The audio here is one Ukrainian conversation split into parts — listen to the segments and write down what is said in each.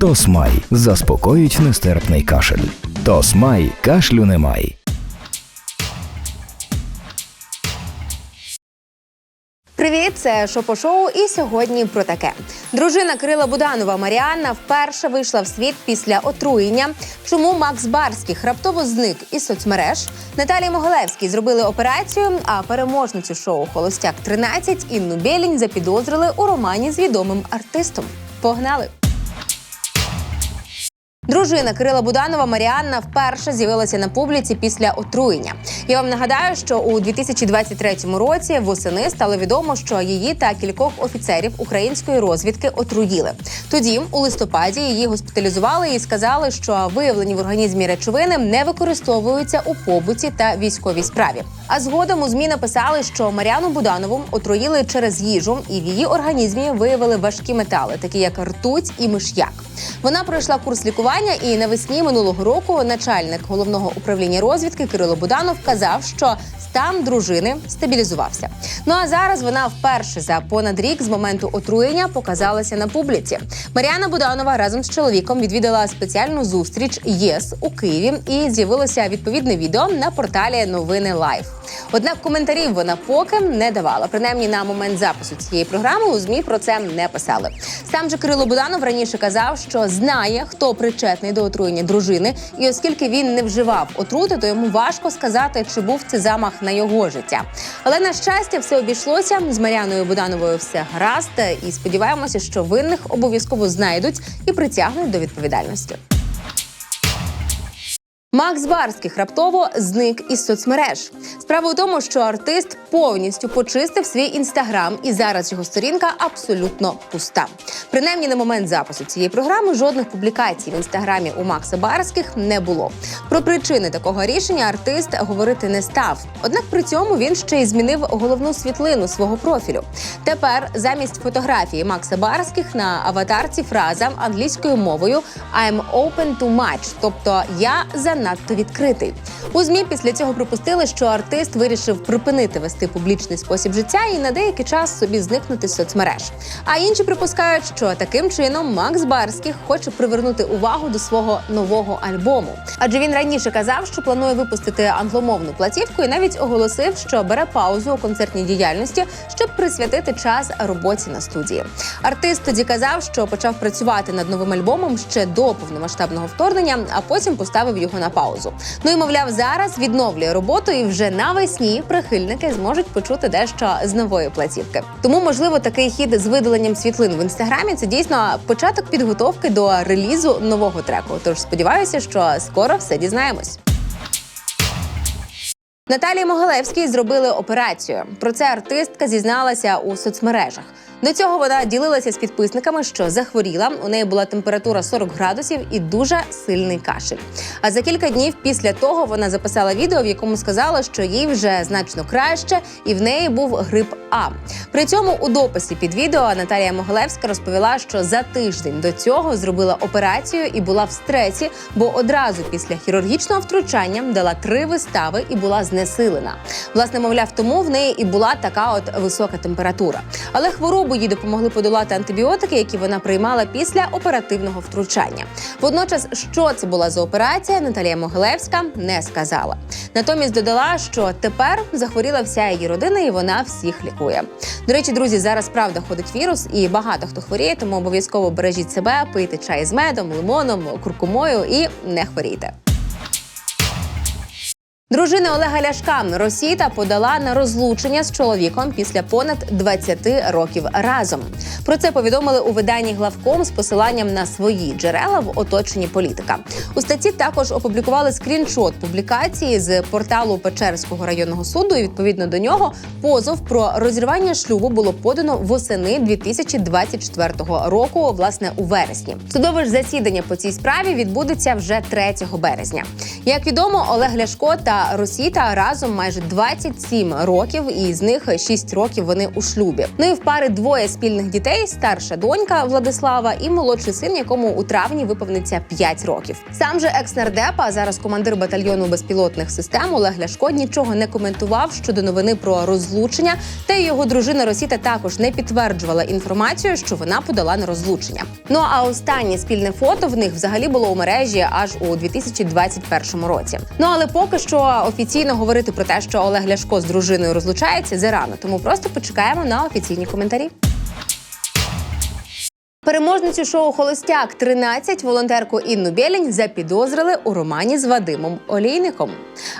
Тосмай заспокоїть нестерпний кашель. Тосмай кашлю немає. Привіт, це Шопо-шоу і сьогодні про таке. Дружина Кирила Буданова Маріанна вперше вийшла в світ після отруєння. Чому Макс Барських раптово зник із соцмереж? Наталії Могилевській зробили операцію, а переможницю шоу Холостяк 13 Інну Білінь запідозрили у романі з відомим артистом. Погнали! Дружина Кирила Буданова Маріанна вперше з'явилася на публіці після отруєння. Я вам нагадаю, що у 2023 році восени стало відомо, що її та кількох офіцерів української розвідки отруїли. Тоді, у листопаді, її госпіталізували і сказали, що виявлені в організмі речовини не використовуються у побуті та військовій справі. А згодом у змі написали, що Маріану Буданову отруїли через їжу, і в її організмі виявили важкі метали, такі як ртуть і миш'як. Вона пройшла курс лікування, і навесні минулого року начальник головного управління розвідки Кирило Буданов казав, що стан дружини стабілізувався. Ну а зараз вона вперше за понад рік з моменту отруєння показалася на публіці. Мар'яна Буданова разом з чоловіком відвідала спеціальну зустріч ЄС у Києві і з'явилося відповідне відео на порталі Новини Лайф. Однак коментарів вона поки не давала. Принаймні на момент запису цієї програми у змі про це не писали. Сам же Кирило Буданов раніше казав, що знає, хто причетний до отруєння дружини, і оскільки він не вживав отрути, то йому важко сказати, чи був це замах на його життя. Але на щастя, все обійшлося з Мар'яною Будановою. Все гаразд, і сподіваємося, що винних обов'язково знайдуть і притягнуть до відповідальності. Макс Барських раптово зник із соцмереж. Справа у тому, що артист повністю почистив свій інстаграм, і зараз його сторінка абсолютно пуста. Принаймні на момент запису цієї програми жодних публікацій в інстаграмі у Макса Барських не було. Про причини такого рішення артист говорити не став. Однак при цьому він ще й змінив головну світлину свого профілю. Тепер замість фотографії Макса Барських на аватарці фраза англійською мовою «I'm open to much», тобто я занадто відкритий. У змі після цього припустили, що артист вирішив припинити вести публічний спосіб життя і на деякий час собі зникнути з соцмереж. А інші припускають, що таким чином Макс Барських хоче привернути увагу до свого нового альбому. Адже він раніше казав, що планує випустити англомовну платівку, і навіть оголосив, що бере паузу у концертній діяльності, щоб присвятити час роботі на студії. Артист тоді казав, що почав працювати над новим альбомом ще до повномасштабного вторгнення, а потім поставив його на паузу. Ну і мовляв, зараз відновлює роботу, і вже навесні прихильники зможуть почути дещо з нової платівки. Тому, можливо, такий хід з видаленням світлин в інстаграмі це дійсно початок підготовки до релізу нового треку. Тож сподіваюся, що скоро все дізнаємось. Наталії Могилевській зробили операцію. Про це артистка зізналася у соцмережах. До цього вона ділилася з підписниками, що захворіла. У неї була температура 40 градусів і дуже сильний кашель. А за кілька днів після того вона записала відео, в якому сказала, що їй вже значно краще, і в неї був грип А. При цьому у дописі під відео Наталія Могилевська розповіла, що за тиждень до цього зробила операцію і була в стресі, бо одразу після хірургічного втручання дала три вистави і була знесилена. Власне, мовляв, тому в неї і була така от висока температура. Але хворобу їй допомогли подолати антибіотики, які вона приймала після оперативного втручання. Водночас, що це була за операція, Наталія Могилевська не сказала. Натомість додала, що тепер захворіла вся її родина, і вона всіх лікує. До речі, друзі, зараз правда ходить вірус, і багато хто хворіє, тому обов'язково бережіть себе, пийте чай з медом, лимоном, куркумою і не хворійте. Дружина Олега Ляшка Росіта подала на розлучення з чоловіком після понад 20 років разом. Про це повідомили у виданні главком з посиланням на свої джерела в оточенні політика. У статті також опублікували скріншот публікації з порталу Печерського районного суду. І відповідно до нього позов про розірвання шлюбу було подано восени 2024 року, власне, у вересні. Судове ж засідання по цій справі відбудеться вже 3 березня. Як відомо, Олег Ляшко та та Росіта разом майже 27 років, і з них 6 років вони у шлюбі. Ну і в пари двоє спільних дітей: старша донька Владислава і молодший син, якому у травні виповниться 5 років. Сам же екс-нардепа, зараз командир батальйону безпілотних систем Олег Ляшко нічого не коментував щодо новини про розлучення. Та й його дружина Росіта також не підтверджувала інформацію, що вона подала на розлучення. Ну а останнє спільне фото в них взагалі було у мережі аж у 2021 році. Ну але поки що офіційно говорити про те, що Олег Ляшко з дружиною розлучається, зарано, тому просто почекаємо на офіційні коментарі. Переможницю шоу Холостяк 13 волонтерку Інну Бєлінь запідозрили у романі з Вадимом Олійником.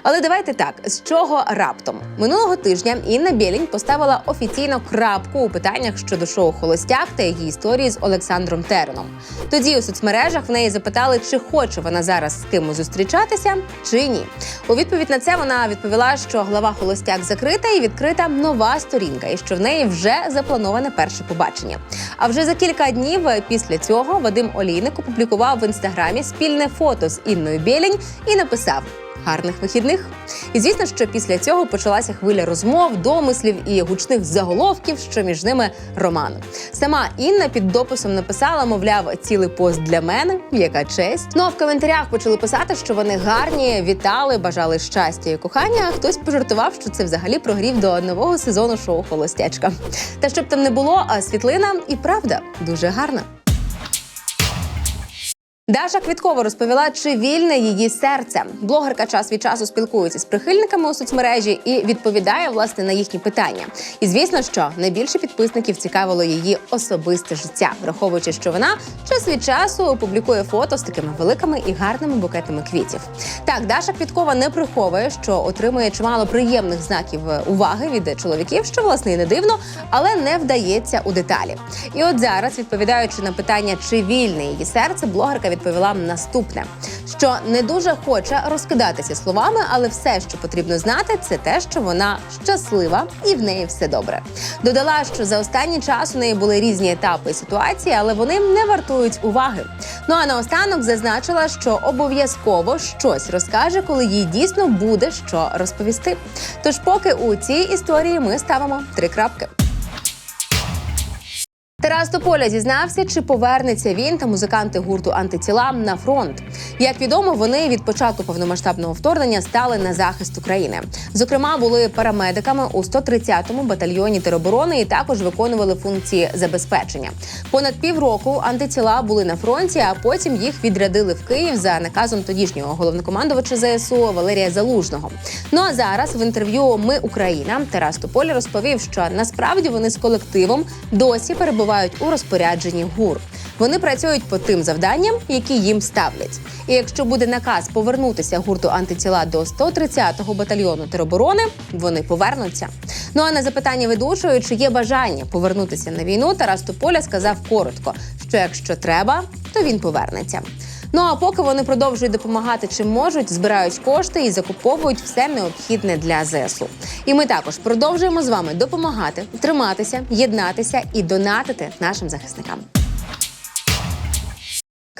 Але давайте так, з чого раптом минулого тижня Інна Бєлінь поставила офіційно крапку у питаннях щодо шоу Холостяк та її історії з Олександром Тереном. Тоді у соцмережах в неї запитали, чи хоче вона зараз з кимось зустрічатися, чи ні. У відповідь на це вона відповіла, що глава Холостяк закрита і відкрита нова сторінка, і що в неї вже заплановане перше побачення. А вже за кілька днів після цього Вадим Олійник опублікував в інстаграмі спільне фото з Інною Бєлінь і написав. Гарних вихідних, і звісно, що після цього почалася хвиля розмов, домислів і гучних заголовків, що між ними роман. Сама Інна під дописом написала, мовляв, цілий пост для мене, яка честь. Ну а в коментарях почали писати, що вони гарні, вітали, бажали щастя і кохання. А хтось пожартував, що це взагалі прогрів до нового сезону шоу Холостячка. Та щоб там не було, а світлина і правда дуже гарна. Даша Квіткова розповіла, чи вільне її серце. Блогерка час від часу спілкується з прихильниками у соцмережі і відповідає власне на їхні питання. І звісно, що найбільше підписників цікавило її особисте життя, враховуючи, що вона час від часу публікує фото з такими великими і гарними букетами квітів. Так, Даша Квіткова не приховує, що отримує чимало приємних знаків е, уваги від чоловіків, що власне і не дивно, але не вдається у деталі. І от зараз, відповідаючи на питання, чи вільне її серце, блогерка відповіла наступне: що не дуже хоче розкидатися словами, але все, що потрібно знати, це те, що вона щаслива і в неї все добре. Додала, що за останній час у неї були різні етапи ситуації, але вони не вартують уваги. Ну а наостанок зазначила, що обов'язково щось розкаже, коли їй дійсно буде що розповісти. Тож, поки у цій історії ми ставимо три крапки. Тарас Тополя зізнався, чи повернеться він та музиканти гурту антитіла на фронт. Як відомо, вони від початку повномасштабного вторгнення стали на захист України. Зокрема, були парамедиками у 130-му батальйоні тероборони і також виконували функції забезпечення. Понад півроку антитіла були на фронті, а потім їх відрядили в Київ за наказом тодішнього головнокомандувача ЗСУ Валерія Залужного. Ну а зараз в інтерв'ю Ми Україна Тарас Тополя розповів, що насправді вони з колективом досі перебувають у розпорядженні ГУР. Вони працюють по тим завданням, які їм ставлять. І якщо буде наказ повернутися гурту антитіла до 130-го батальйону тероборони, вони повернуться. Ну а на запитання ведучої, чи є бажання повернутися на війну, Тарас Тополя сказав коротко, що якщо треба, то він повернеться. Ну а поки вони продовжують допомагати чим можуть, збирають кошти і закуповують все необхідне для ЗСУ. І ми також продовжуємо з вами допомагати, триматися, єднатися і донатити нашим захисникам.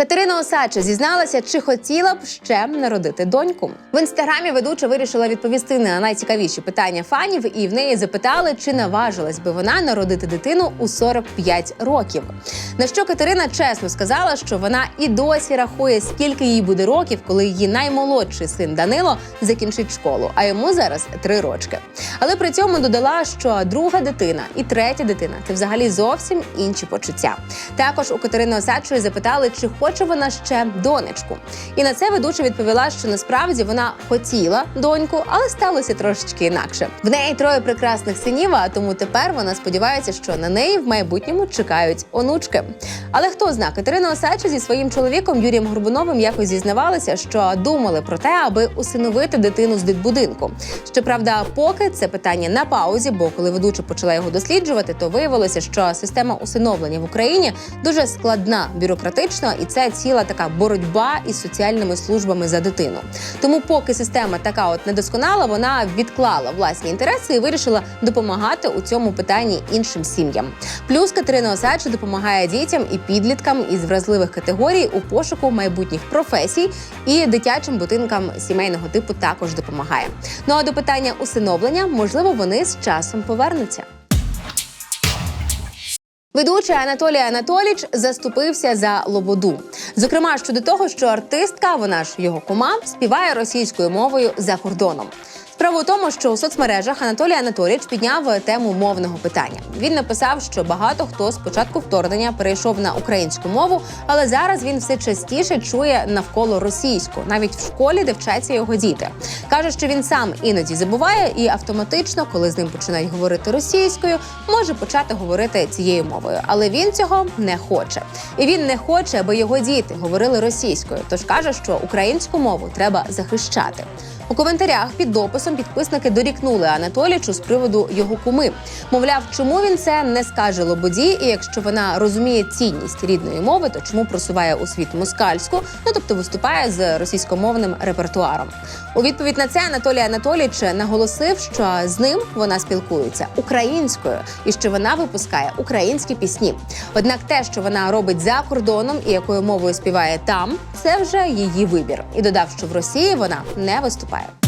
Катерина Осадча зізналася, чи хотіла б ще народити доньку. В інстаграмі ведуча вирішила відповісти на найцікавіші питання фанів, і в неї запитали, чи наважилась би вона народити дитину у 45 років. На що Катерина чесно сказала, що вона і досі рахує, скільки їй буде років, коли її наймолодший син Данило закінчить школу, а йому зараз три рочки. Але при цьому додала, що друга дитина і третя дитина це взагалі зовсім інші почуття. Також у Катерини Осадчої запитали, чи хоче вона ще донечку. І на це ведуча відповіла, що насправді вона хотіла доньку, але сталося трошечки інакше. В неї троє прекрасних синів, а тому тепер вона сподівається, що на неї в майбутньому чекають онучки. Але хто зна, Катерина Осадча зі своїм чоловіком Юрієм Горбуновим якось зізнавалися, що думали про те, аби усиновити дитину з дитбудинку. Щоправда, поки це питання на паузі, бо коли ведуча почала його досліджувати, то виявилося, що система усиновлення в Україні дуже складна, бюрократична, і це ціла така боротьба із соціальними службами за дитину. Тому, поки система така от недосконала, вона відклала власні інтереси і вирішила допомагати у цьому питанні іншим сім'ям. Плюс Катерина Осадча допомагає дітям і підліткам із вразливих категорій у пошуку майбутніх професій і дитячим будинкам сімейного типу також допомагає. Ну а до питання усиновлення, можливо, вони з часом повернуться. Ведучий Анатолій Анатоліч заступився за Лободу. Зокрема, щодо того, що артистка, вона ж його кума, співає російською мовою за кордоном. Справа у тому, що у соцмережах Анатолій Анатолійович підняв тему мовного питання. Він написав, що багато хто з початку вторгнення перейшов на українську мову, але зараз він все частіше чує навколо російську, навіть в школі, де вчаться його діти. каже, що він сам іноді забуває і автоматично, коли з ним починають говорити російською, може почати говорити цією мовою. Але він цього не хоче. І він не хоче, аби його діти говорили російською. Тож каже, що українську мову треба захищати. У коментарях під дописом підписники дорікнули Анатолічу з приводу його куми. Мовляв, чому він це не скаже Лободі, і якщо вона розуміє цінність рідної мови, то чому просуває у світ москальську, ну тобто виступає з російськомовним репертуаром. У відповідь на це Анатолій Анатолійович наголосив, що з ним вона спілкується українською і що вона випускає українські пісні. Однак те, що вона робить за кордоном і якою мовою співає там, це вже її вибір. І додав, що в Росії вона не виступає. profile.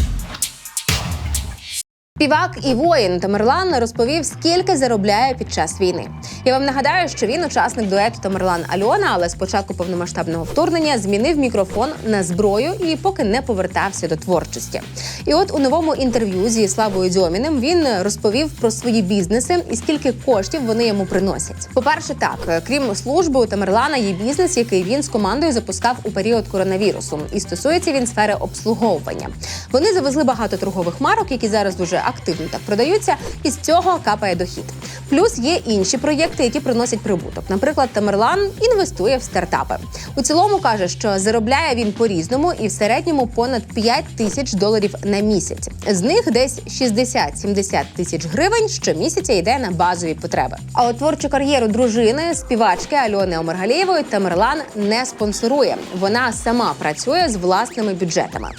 Співак і воїн Тамерлан розповів, скільки заробляє під час війни. Я вам нагадаю, що він учасник дуету Тамерлан Альона, але з початку повномасштабного вторгнення змінив мікрофон на зброю і поки не повертався до творчості. І от у новому інтерв'ю зі Славою Дьоміним він розповів про свої бізнеси і скільки коштів вони йому приносять. По-перше, так крім служби, у Тамерлана є бізнес, який він з командою запускав у період коронавірусу, і стосується він сфери обслуговування. Вони завезли багато торгових марок, які зараз дуже активно так продаються, і з цього капає дохід. Плюс є інші проєкти, які приносять прибуток. Наприклад, Тамерлан інвестує в стартапи. У цілому каже, що заробляє він по-різному і в середньому понад 5 тисяч доларів на місяць. З них десь 60-70 тисяч гривень щомісяця йде на базові потреби. А от творчу кар'єру дружини, співачки Альони Омергалієвої Тамерлан не спонсорує. Вона сама працює з власними бюджетами.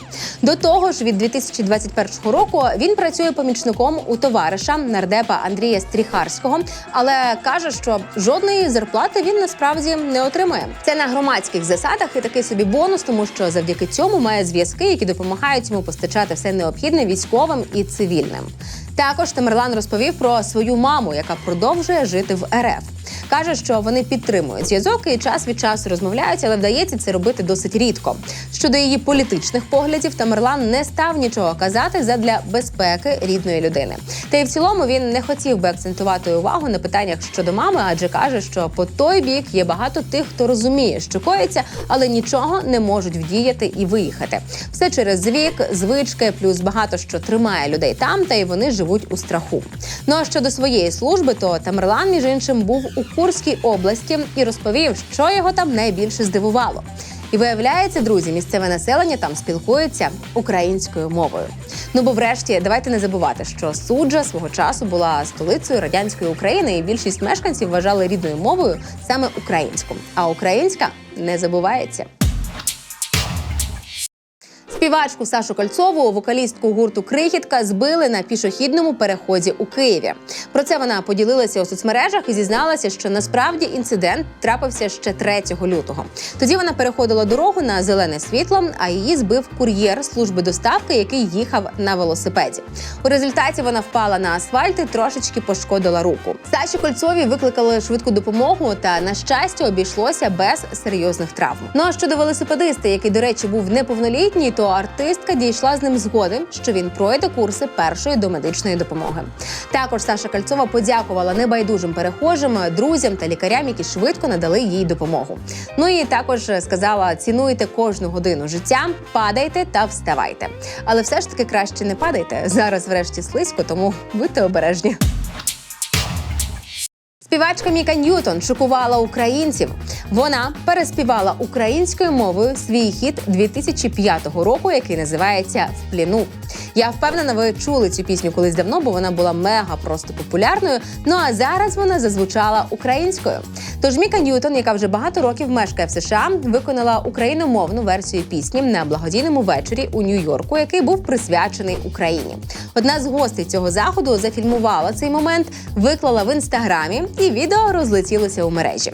До того ж, від 2021 року він працює помічником у товариша нардепа Андрія Стріхарського, але каже, що жодної зарплати він насправді не отримує. Це на громадських засадах і такий собі бонус, тому що завдяки цьому має зв'язки, які допомагають йому постачати все необхідне військовим і цивільним. Також Тамерлан розповів про свою маму, яка продовжує жити в РФ. Каже, що вони підтримують зв'язок і час від часу розмовляють, але вдається це робити досить рідко. Щодо її політичних поглядів, Тамерлан не став нічого казати задля безпеки рідної людини. Та й в цілому він не хотів би акцентувати увагу на питаннях щодо мами, адже каже, що по той бік є багато тих, хто розуміє, що коїться, але нічого не можуть вдіяти і виїхати. Все через вік, звички, плюс багато що тримає людей там, та й вони живуть у страху. Ну а щодо своєї служби, то Тамерлан, між іншим, був у Курській області і розповів, що його там найбільше здивувало. І виявляється, друзі, місцеве населення там спілкується українською мовою. Ну бо, врешті, давайте не забувати, що суджа свого часу була столицею радянської України, і більшість мешканців вважали рідною мовою саме українську. А українська не забувається. Співачку Сашу Кольцову, вокалістку гурту Крихітка, збили на пішохідному переході у Києві. Про це вона поділилася у соцмережах і зізналася, що насправді інцидент трапився ще 3 лютого. Тоді вона переходила дорогу на зелене світло, а її збив кур'єр служби доставки, який їхав на велосипеді. У результаті вона впала на асфальт і трошечки пошкодила руку. Саші Кольцові викликали швидку допомогу, та на щастя обійшлося без серйозних травм. Ну а щодо велосипедиста, який, до речі, був неповнолітній, то артистка дійшла з ним згоди, що він пройде курси першої домедичної допомоги. Також Саша Кальцова подякувала небайдужим перехожим, друзям та лікарям, які швидко надали їй допомогу. Ну і також сказала: цінуйте кожну годину життя, падайте та вставайте. Але все ж таки краще не падайте. Зараз, врешті, слизько, тому будьте обережні. Співачка Міка Ньютон шокувала українців. Вона переспівала українською мовою свій хіт 2005 року, який називається В пліну. Я впевнена, ви чули цю пісню колись давно, бо вона була мега просто популярною. Ну а зараз вона зазвучала українською. Тож Міка Ньютон, яка вже багато років мешкає в США, виконала україномовну версію пісні на благодійному вечорі у Нью-Йорку, який був присвячений Україні. Одна з гостей цього заходу зафільмувала цей момент, виклала в інстаграмі, і відео розлетілося у мережі.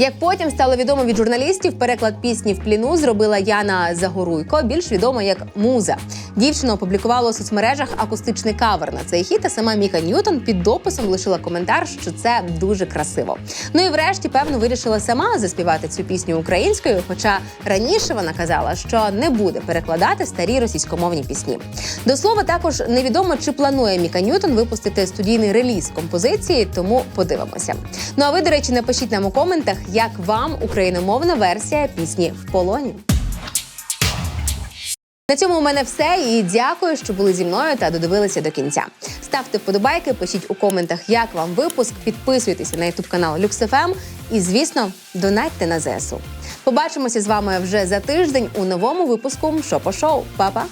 Як потім стало відомо від журналістів, переклад пісні в пліну зробила Яна Загоруйко, більш відома як Муза. Дівчина опублікувала у соцмережах акустичний кавер на цей хіт, а сама Міка Ньютон під дописом лишила коментар, що це дуже красиво. Ну і врешті, певно, вирішила сама заспівати цю пісню українською. Хоча раніше вона казала, що не буде перекладати старі російськомовні пісні. До слова, також невідомо, чи планує Міка Ньютон випустити студійний реліз композиції, тому подивимося. Ну а ви, до речі, напишіть нам у коментах, як вам україномовна версія пісні в полоні. На цьому у мене все. І дякую, що були зі мною та додивилися до кінця. Ставте вподобайки, пишіть у коментах, як вам випуск, підписуйтеся на ютуб канал LuxFM і, звісно, донатьте на ЗСУ. Побачимося з вами вже за тиждень у новому випуску Шопо Шоу. Па-па!